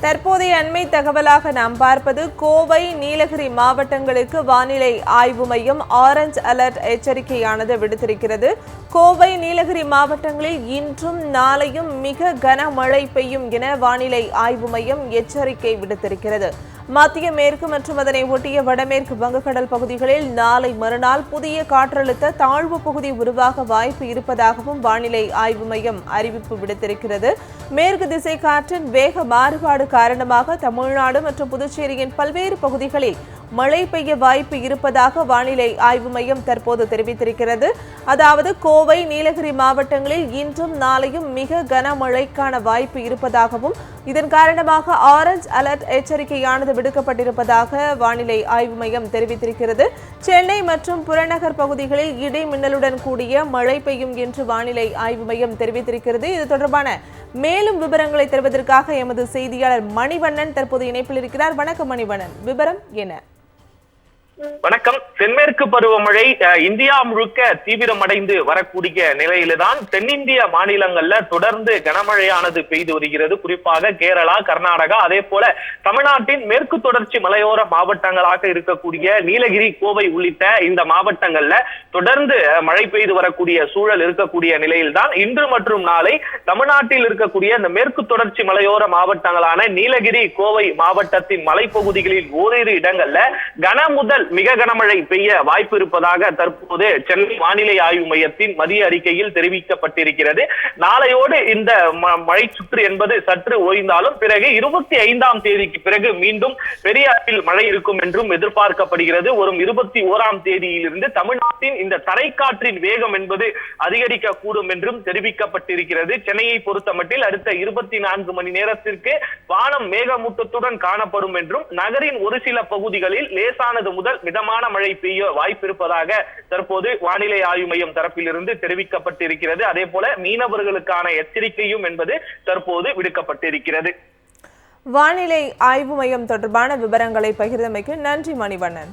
தற்போதைய அண்மை தகவலாக நாம் பார்ப்பது கோவை நீலகிரி மாவட்டங்களுக்கு வானிலை ஆய்வு மையம் ஆரஞ்ச் அலர்ட் எச்சரிக்கையானது விடுத்திருக்கிறது. கோவை நீலகிரி மாவட்டங்களில் இன்றும் நாளையும் மிக கனமழை பெய்யும் என வானிலை ஆய்வு மையம் எச்சரிக்கை விடுத்திருக்கிறது. மத்திய மேற்கு மற்றும் அதனை ஒட்டிய வடமேற்கு வங்கக்கடல் பகுதிகளில் நாளை மறுநாள் புதிய காற்றழுத்த தாழ்வு பகுதி உருவாக வாய்ப்பு இருப்பதாகவும் வானிலை ஆய்வு மையம் அறிவிப்பு விடுத்திருக்கிறது. மேற்கு திசை காற்றின் வேக மாறுபாடு காரணமாக தமிழ்நாடு மற்றும் புதுச்சேரியின் பல்வேறு பகுதிகளில் மழை பெய்ய வாய்ப்பு இருப்பதாக வானிலை ஆய்வு மையம் தற்போது தெரிவித்திருக்கிறது. அதாவது கோவை நீலகிரி மாவட்டங்களில் இன்றும் நாளையும் மிக கனமழைக்கான வாய்ப்பு இருப்பதாகவும் இதன் காரணமாக ஆரஞ்ச் அலர்ட் எச்சரிக்கையானது விடுக்கப்பட்டிருப்பதாக வானிலை ஆய்வு மையம் தெரிவித்திருக்கிறது. சென்னை மற்றும் புறநகர் பகுதிகளில் இடி மின்னலுடன் கூடிய மழை பெய்யும் என்று வானிலை ஆய்வு மையம் தெரிவித்திருக்கிறது. இது தொடர்பான மேலும் விவரங்களை தருவதற்காக எமது செய்தியாளர் மணிவண்ணன் தற்போது இணைப்பில் இருக்கிறார். வணக்கம் மணிவண்ணன். விவரம் என்ன? வணக்கம். தென்மேற்கு பருவமழை இந்தியா முழுக்க தீவிரமடைந்து வரக்கூடிய நிலையில்தான் தென்னிந்திய மாநிலங்கள்ல தொடர்ந்து கனமழையானது பெய்து வருகிறது. குறிப்பாக கேரளா கர்நாடகா அதே போல தமிழ்நாட்டின் மேற்கு தொடர்ச்சி மலையோர மாவட்டங்களாக இருக்கக்கூடிய நீலகிரி கோவை உள்ளிட்ட இந்த மாவட்டங்கள்ல தொடர்ந்து மழை பெய்து வரக்கூடிய சூழல் இருக்கக்கூடிய நிலையில்தான் இன்று மற்றும் நாளை தமிழ்நாட்டில் இருக்கக்கூடிய இந்த மேற்கு தொடர்ச்சி மலையோர மாவட்டங்களான நீலகிரி கோவை மாவட்டத்தின் மலைப்பகுதிகளில் ஓரிரு இடங்கள்ல கன முதல் மிக கனமழை பெய்ய வாய்ப்பு இருப்பதாக தற்போது சென்னை வானிலை ஆய்வு மையத்தின் மதிய அறிக்கையில் தெரிவிக்கப்பட்டிருக்கிறது. நாளையோடு இந்த மழை சுற்று என்பது சற்று ஓய்ந்தாலும் பிறகு இருபத்தி ஐந்தாம் தேதிக்கு பிறகு மீண்டும் பெரிய அளவில் மழை இருக்கும் என்றும் எதிர்பார்க்கப்படுகிறது. வரும் இருபத்தி ஓராம் தேதியிலிருந்து தமிழ்நாட்டின் இந்த தரைக்காற்றின் வேகம் என்பது அதிகரிக்க கூடும் என்றும் தெரிவிக்கப்பட்டிருக்கிறது. சென்னையை பொறுத்தமட்டில் அடுத்த இருபத்தி நான்கு மணி நேரத்திற்கு வானம் மேகமூட்டத்துடன் காணப்படும் என்றும் நகரின் ஒரு சில பகுதிகளில் லேசானது முதல் மிதமான மழை பெய்ய வாய்ப்பிருப்பதாக தற்போது வானிலை ஆய்வு மையம் தரப்பிலிருந்து தெரிவிக்கப்பட்டிருக்கிறது. அதே போல மீனவர்களுக்கான எச்சரிக்கையும் என்பது தற்போது விடுக்கப்பட்டிருக்கிறது. வானிலை ஆய்வு மையம் தொடர்பான விவரங்களை பகிர்ந்தமைக்கு நன்றி மணிவண்ணன்.